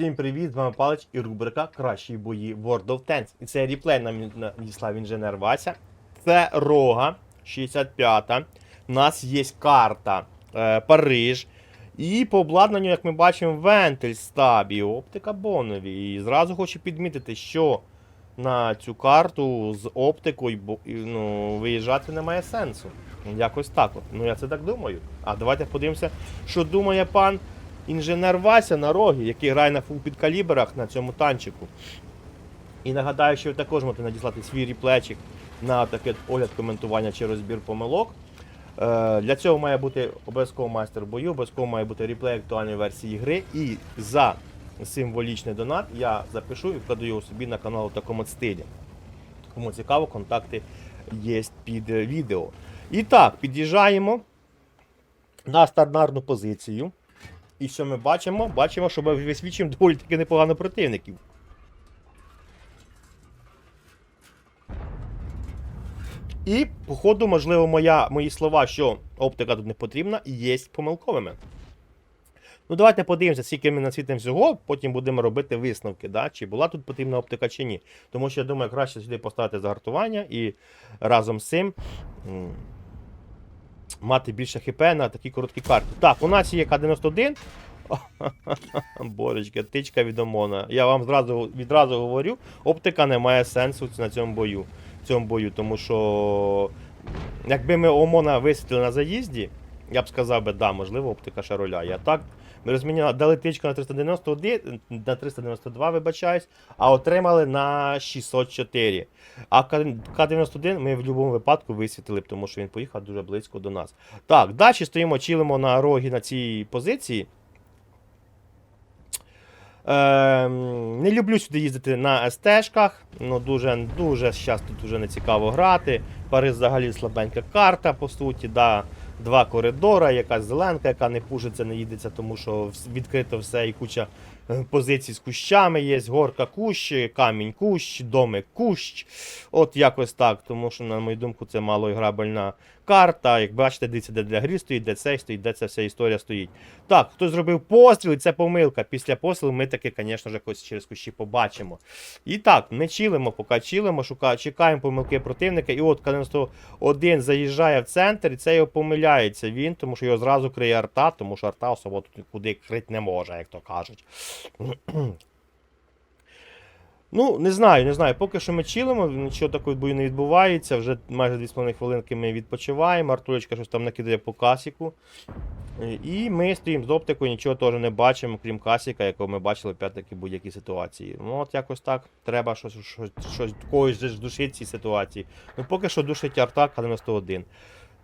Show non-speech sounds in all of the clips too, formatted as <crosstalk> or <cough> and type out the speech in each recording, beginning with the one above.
Всім привіт, з вами Палич і рубрика Кращі бої World of Tanks. І це ріплей нам надіслав інженер Вася. Це рога 65-та. У нас є карта е, Париж. І по обладнанню, як ми бачимо, вентиль стаб і оптика бонові. І зразу хочу підмітити, що на цю карту з оптикою ну, виїжджати немає сенсу. Якось так. От. Ну я це так думаю. А давайте подивимося, що думає пан інженер Вася на рогі, який грає на фулл-підкаліберах на цьому танчику. І нагадаю, що ви також можете надіслати свій ріплечик на таке огляд коментування чи розбір помилок. Е, Для цього має бути обов'язково майстер бою, обов'язково має бути реплей актуальної версії гри. І за символічний донат я запишу і вкладу його собі на канал в такому стилі. Кому цікаво, контакти є під відео. І так, під'їжджаємо на стандартну позицію. І що ми бачимо? Бачимо, що ми висвічуємо доволі таки непогано противників. І, походу, можливо, моя, мої слова, що оптика тут не потрібна, є помилковими. Ну, давайте подивимося, скільки ми насвітимо всього, потім будемо робити висновки, да? чи була тут потрібна оптика, чи ні. Тому що я думаю, краще сюди поставити загартування і разом з цим мати більше хп на такі короткі карти. Так, у нас є К-91. <laughs> Боречка, тичка від ОМОНа. Я вам зразу, відразу говорю, оптика не має сенсу на цьому бою. В цьому бою, тому що якби ми ОМОНа висвітлили на заїзді, я б сказав би, да, можливо, оптика ще роляє. А так, ми розміняли, дали тичку на 391, на 392, вибачаюсь, а отримали на 604. А К- К-91 ми в будь-якому випадку висвітлили, б, тому що він поїхав дуже близько до нас. Так, далі стоїмо, чилимо на рогі на цій позиції. Ем, не люблю сюди їздити на СТ-шках. Ну, дуже, дуже зараз тут не цікаво грати. Париж взагалі слабенька карта, по суті. Да. Два коридора, якась зеленка, яка не пушиться, не їдеться, тому що відкрито все і куча позицій з кущами є. Горка кущ, камінь кущ, домик кущ. От якось так. Тому що, на мою думку, це малоіграбельна карта. Як бачите, дивіться, де для гри стоїть, де цей стоїть, де ця вся історія стоїть. Так, хтось зробив постріл, і це помилка. Після пострілу ми таки, звісно ж, через кущі побачимо. І так, ми чилимо, поки чилимо, шука, чекаємо помилки противника. І от один заїжджає в центр, і це його помиляється він, тому що його зразу криє арта, тому що арта особо тут нікуди крити не може, як то кажуть. <clears throat> Ну, не знаю, не знаю. Поки що ми чилимо, нічого такого бою не відбувається. Вже майже 2,5 хвилинки ми відпочиваємо. Артурочка щось там накидає по касіку. Е, І ми стоїмо з оптикою, нічого теж не бачимо, крім касіка, якого ми бачили опять-таки будь-якій ситуації. Ну от якось так. Треба щось, щось, щось когось душити цій ситуації. Ну поки що душить арта К-91.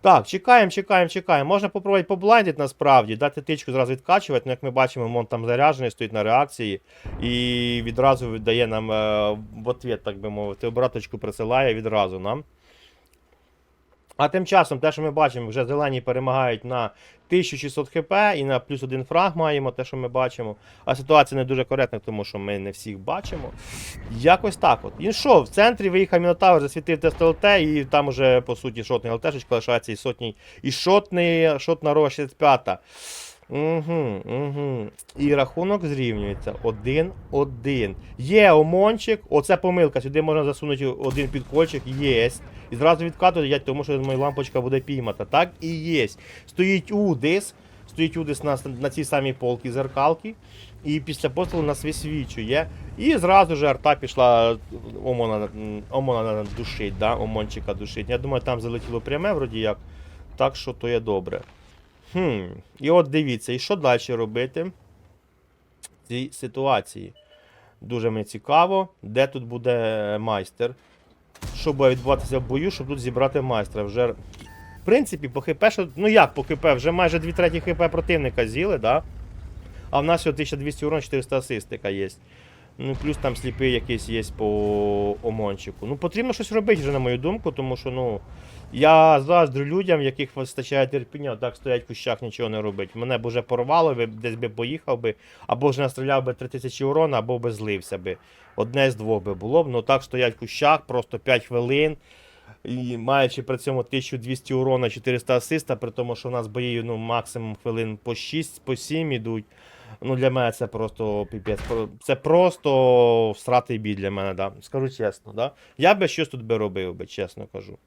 Так, чекаємо, чекаємо, чекаємо. Можна попробувати поблайдити насправді, дати тичку зразу відкачувати, ну як ми бачимо, мон там заряджений, стоїть на реакції і відразу віддає нам е, в ответ, так би мовити, обраточку присилає відразу нам. А тим часом, те, що ми бачимо, вже зелені перемагають на 1600 хп і на плюс один фраг маємо, те, що ми бачимо. А ситуація не дуже коректна, тому що ми не всіх бачимо. Якось так от. І що, в центрі виїхав Мінотавр, засвітив тест ЛТ, і там уже, по суті, шотний ЛТшечка лишається і сотні, І шотний, шотна рога 65. Угу, угу. І рахунок зрівнюється 1-1. Є омончик, оце помилка. Сюди можна засунути один підкольчик, єсть. І зразу відкатувати, тому що моя лампочка буде піймата. Так і є. Стоїть Удис. Стоїть Удис на, на цій самій полці зеркалки. І після пострілу нас висвічує. І зразу ж арта пішла Омона, Омона душить, да? Омончика душить. Я думаю, там залетіло пряме, вроді як. Так що то є добре. Хм. І от дивіться, і що далі робити в цій ситуації? Дуже мені цікаво, де тут буде майстер. Що буде відбуватися в бою, щоб тут зібрати майстра. Вже, в принципі, по ХП, що, ну як по ХП, вже майже 2 треті ХП противника з'їли, да? А в нас всього 1200 урон, 400 асистика є. Ну, плюс там сліпий якийсь є по омончику. Ну, потрібно щось робити вже, на мою думку, тому що, ну. Я заздрю людям, яких вистачає терпіння, так стоять в кущах, нічого не робить. Мене б уже порвало, би, десь би поїхав би, або ж настріляв би 3000 урона, або би злився би. Одне з двох би було б. Ну так стоять в кущах, просто 5 хвилин. І маючи при цьому 1200 урона, 400 асиста, при тому, що у нас бої ну, максимум хвилин по 6, по 7 ідуть. Ну, для мене це просто піпець. Це просто всратий бій для мене, да. Скажу чесно, да. Я би щось тут би робив би, чесно кажу.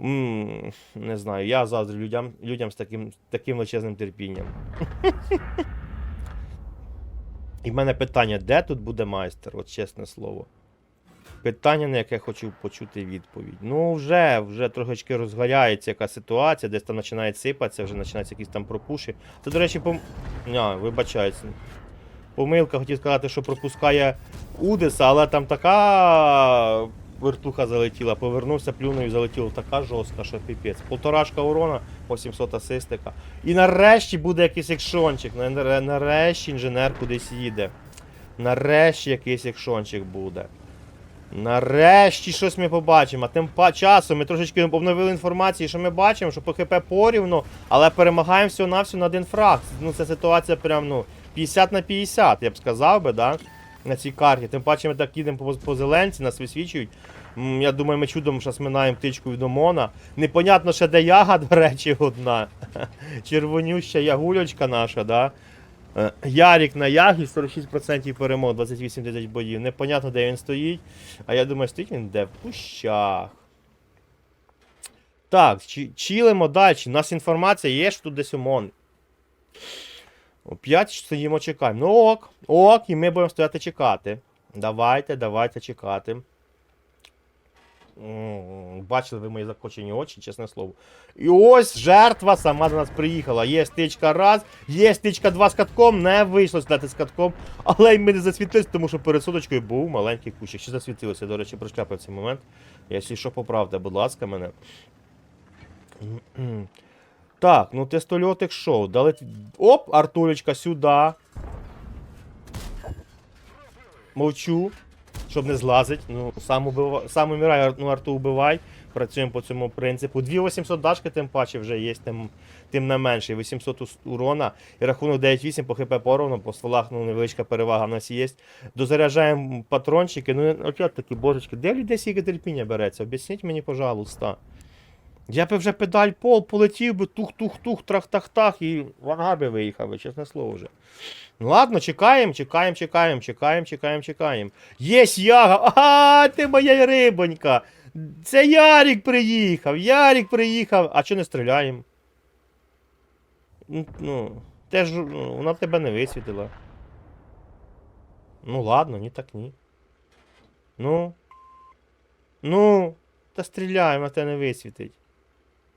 м не знаю, я заздрю людям, людям з таким, таким величезним терпінням. <laughs> І в мене питання, де тут буде майстер, от чесне слово. Питання, на яке хочу почути відповідь. Ну, вже, вже трошечки розгоряється яка ситуація, десь там починає сипатися, вже починаються якісь там пропуші. Це, до речі, пом... А, вибачаюся. Помилка, хотів сказати, що пропускає Удеса, але там така вертуха залетіла, повернувся, плюнув і залетіло така жорстка, що піпець. Полторашка урона, 800 асистика. І нарешті буде якийсь екшончик. Нарешті інженер кудись їде. Нарешті якийсь екшончик буде. Нарешті щось ми побачимо. А тим па- часом ми трошечки обновили інформацію, що ми бачимо, що по ХП порівну, але перемагаємо всього на всього на один фраг. Ну, це ситуація прям ну, 50 на 50, я б сказав би, да? на цій карті. Тим паче ми так їдемо по, по зеленці, нас висвічують. Я думаю, ми чудом зараз минаємо птичку від Омона. Непонятно ще де яга, до речі, одна. <laughs> Червонюща ягулечка наша, да? Е, Ярік на ягі, 46% перемог, 28 тисяч боїв. Непонятно, де він стоїть. А я думаю, стоїть він де? В кущах. Так, чи- чилимо далі. У нас інформація є, що тут десь ОМОН. Оп'ять стоїмо, чекаємо. Ну ок, ок, і ми будемо стояти чекати. Давайте, давайте чекати. Бачили ви мої закочені очі, чесне слово. І ось жертва сама до нас приїхала. Є стичка раз, є стичка два з катком, не вийшло стати з катком, але й ми не засвітились, тому що перед соточкою був маленький кущик. Ще засвітилося, до речі, прошляпив цей момент. Якщо що, поправте, будь ласка, мене. Так, ну тестольотик шоу. Дали... Оп, Артурочка сюди. Мовчу, щоб не злазить. Ну, сам, убива... сам умирай, ну Арту убивай. Працюємо по цьому принципу. 2800 дашки, тим паче вже є, тим, тим не менше. 800 урона. І рахунок 9-8 по хп поровну, по стволах ну, невеличка перевага в нас є. Дозаряджаємо патрончики. Ну, опять такі божечки, де людей скільки терпіння береться? Об'ясніть мені, пожалуйста. Я би вже педаль пол полетів би тух-тух-тух, трах-тах-тах і в би виїхав, би, чесне слово вже. Ну ладно, чекаємо, чекаємо, чекаємо, чекаємо, чекаємо, чекаємо. Єсть яга! А, ти моя рибонька! Це Ярік приїхав! Ярік приїхав! А чого не стріляємо? Ну, теж ну, вона б тебе не висвітила. Ну ладно, ні так ні. Ну. Ну, та стріляємо, а те не висвітить.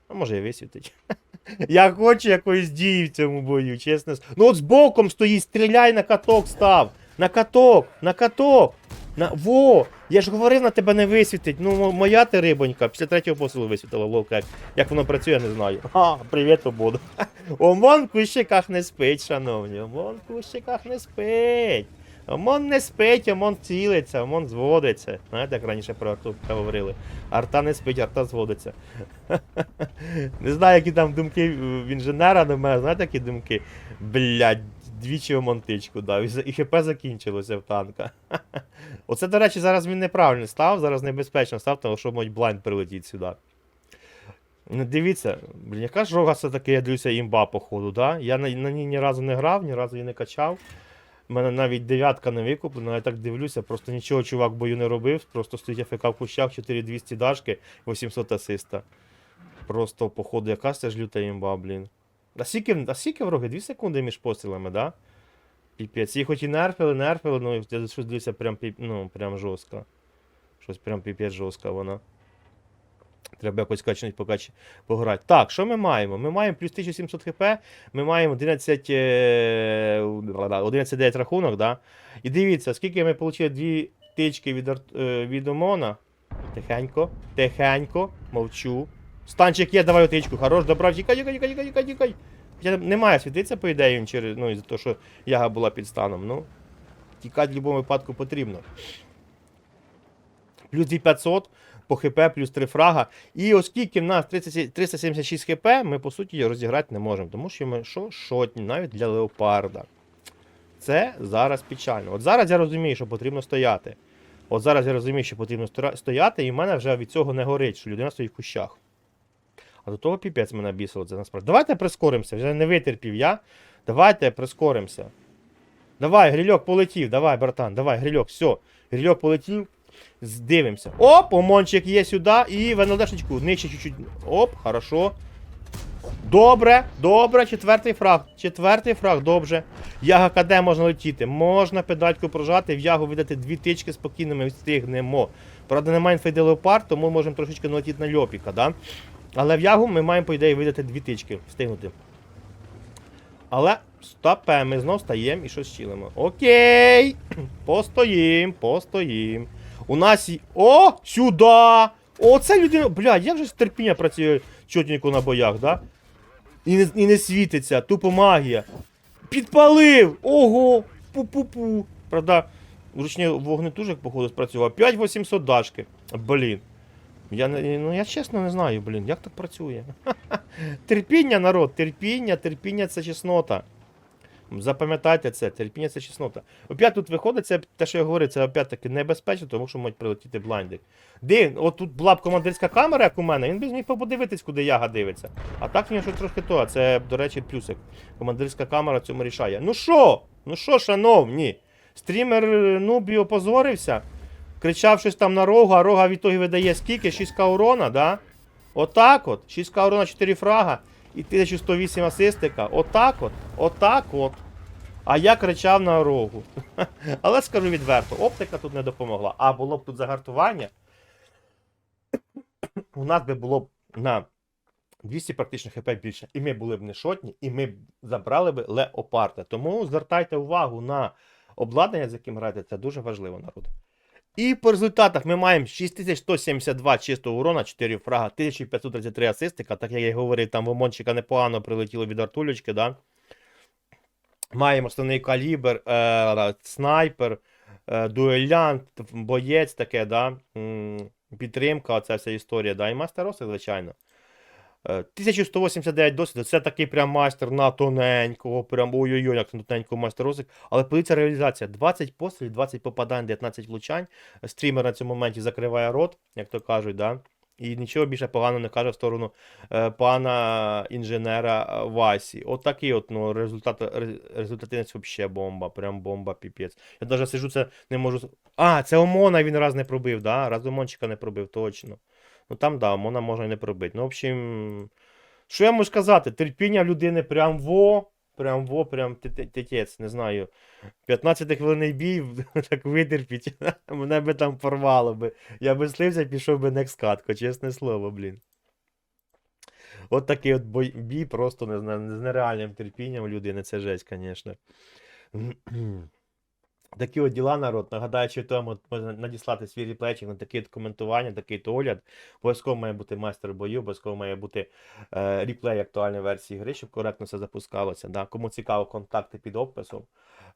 А може і висвітить. <laughs> Я хочу якоїсь дії в цьому бою, чесно. Ну от з боком стоїть, стріляй на каток став. На каток, на каток. На... Во! Я ж говорив, на тебе не висвітить. Ну, моя ти рибонька, після третього посилу висвітила ловка. Як, як воно працює, я не знаю. <laughs> А, привіт, ободу. <laughs> Омон в кущиках не спить, шановні. Омон в кущиках не спить. Омон не спить, Омон цілиться, Омон зводиться. Знаєте, як раніше про арту говорили. Арта не спить, арта зводиться. <laughs> Не знаю, які там думки в інженера до мене, знаєте, які думки? Блядь, двічі омонтичку дав, і хп закінчилося в танка. <laughs> Оце, до речі, зараз він неправильно став, зараз небезпечно став, тому що мать блайнд прилетіть сюди. Ну, дивіться, блін, яка ж рога все-таки, я дивлюся, імба, походу, да? Я на, на ній ні разу не грав, ні разу її не качав. У мене навіть дев'ятка не викуплена, я так дивлюся, просто нічого чувак бою не робив, просто стоїть АФК в кущах, 4200 дашки, 800 асиста. Просто, походу, яка це ж люта імба, блін. А скільки, а скільки вроги? 2 секунди між пострілами, да? Піпець. Їх хоч і нерфили, нерфили, ну я щось дивлюся прям, ну, прям жорстко. Щось прям піпець жорстка вона. Треба якось качнуть, покач... пограти. Так, що ми маємо? Ми маємо плюс 1700 хп, ми маємо 11, е... 11 рахунок, да? І дивіться, скільки ми отримали дві тички від, е, від ОМОНа. Тихенько, тихенько, мовчу. Станчик є, давай отичку. Хорош, добра, тікай, тікай, тікай, тікай, тікай. Хоча не має світитися, по ідеї, через, ну, із-за того, що яга була під станом. Ну, тікати в будь-якому випадку потрібно. Плюс 2500 по хп, плюс 3 фрага. І оскільки в нас 30, 376 хп, ми по суті його розіграти не можемо. Тому що ми що шотні, навіть для леопарда. Це зараз печально. От зараз я розумію, що потрібно стояти. От зараз я розумію, що потрібно стояти, і в мене вже від цього не горить, що людина стоїть в кущах. А до того піпець мене бісило це насправді. Давайте прискоримося, вже не витерпів я. Давайте прискоримося. Давай, грильок полетів. Давай, братан, давай, грильок, все. Грильок полетів. Дивимося. Оп, омончик є сюди і в. Нижче чуть-чуть. Оп, хорошо. Добре, добре, четвертий фраг. Четвертий фраг, добре. Яга КД можна летіти. Можна педальку прожати, в ягу видати дві тички спокійно ми встигнемо. Правда, немає інфейди леопард, тому можемо трошечки налетіти на льопіка, да? Але в ягу ми маємо, по ідеї, видати дві тички, встигнути. Але стопе, ми знов стаємо і щось чилимо. Окей! <clears throat> Постоїм, постоїм. У нас і. О! Сюди! О, це людина. Бля, як же терпіння працює чотенько на боях, да? І не, і не світиться, тупо магія. Підпалив! Ого! Пу-пу-пу. Правда, ручні вогнетужик, походу, спрацював. 5800 дашки. Блін. Я, ну, я чесно не знаю, блін, як так працює. <laughs> терпіння, народ, терпіння, терпіння це чеснота. Запам'ятайте це, терпіння це чеснота. Опять тут виходить, це те, що я говорю, це опять-таки небезпечно, тому що можуть прилетіти блайнди. Де, от тут була б командирська камера, як у мене, він би зміг подивитись, куди яга дивиться. А так в нього щось трошки то, а це, до речі, плюсик. Командирська камера цьому рішає. Ну що? Ну що, шановні? Стрімер е, Нубі опозорився, кричав щось там на рогу, а рога в ітогі видає скільки? 6к урона, да? Отак от. 6к урона, 4 фрага і 1108 асистика. Отак от. Отак от. А я кричав на рогу. <laughs> Але скажу відверто, оптика тут не допомогла. А було б тут загартування. У нас би було б на 200 практично хп більше. І ми були б не шотні, і ми б забрали б леопарда. Тому звертайте увагу на обладнання, з яким граєте, це дуже важливо, народ. І по результатах ми маємо 6172 чистого урона, 4 фрага, 1533 асистика, так як я й говорив, там в Омончика непогано прилетіло від артулечки, да? Маємо основний калібр, е, снайпер, е, дуелянт, боєць таке, да? м, підтримка, оця вся історія, да? і мастероси, звичайно. Е, 1189 досвіду, це такий прям майстер на тоненького, прям ой-ой-ой, як на тоненького майстеросик. Але подивіться реалізація: 20 пострілів, 20 попадань, 19 влучань. Стрімер на цьому моменті закриває рот, як то кажуть, да? і нічого більше погано не каже в сторону е, пана інженера е, Васі. От такий от ну, результат, результативність взагалі бомба, прям бомба, піпець. Я навіть сижу, це не можу. А, це Омона він раз не пробив, да? Раз Омончика не пробив, точно. Ну там, да, Омона можна і не пробити. Ну, в общем, що я можу сказати? Терпіння людини прям во, прям во, прям те- те- тетець, не знаю. 15 хвилинний бій, <laughs> так витерпіть. <laughs> Мене би там порвало би. Я би слився, пішов би next катко, чесне слово, блін. От такий от бой, бій просто не знаю, з нереальним терпінням людини, це жесть, звісно. <clears throat> Такі от діла, народ. Нагадаю, що тому можна надіслати свій реплейчик на такі от коментування, такий то огляд. Обов'язково має бути майстер бою, обов'язково має бути е, реплей актуальної версії гри, щоб коректно все запускалося. Да? Кому цікаво, контакти під описом.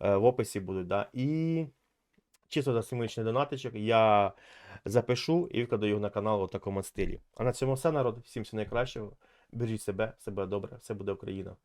Е, в описі будуть. Да? І чисто за символічний донатичок я запишу і викладу його на канал у такому стилі. А на цьому все, народ. Всім всього найкращого. Бережіть себе, себе добре, все буде Україна.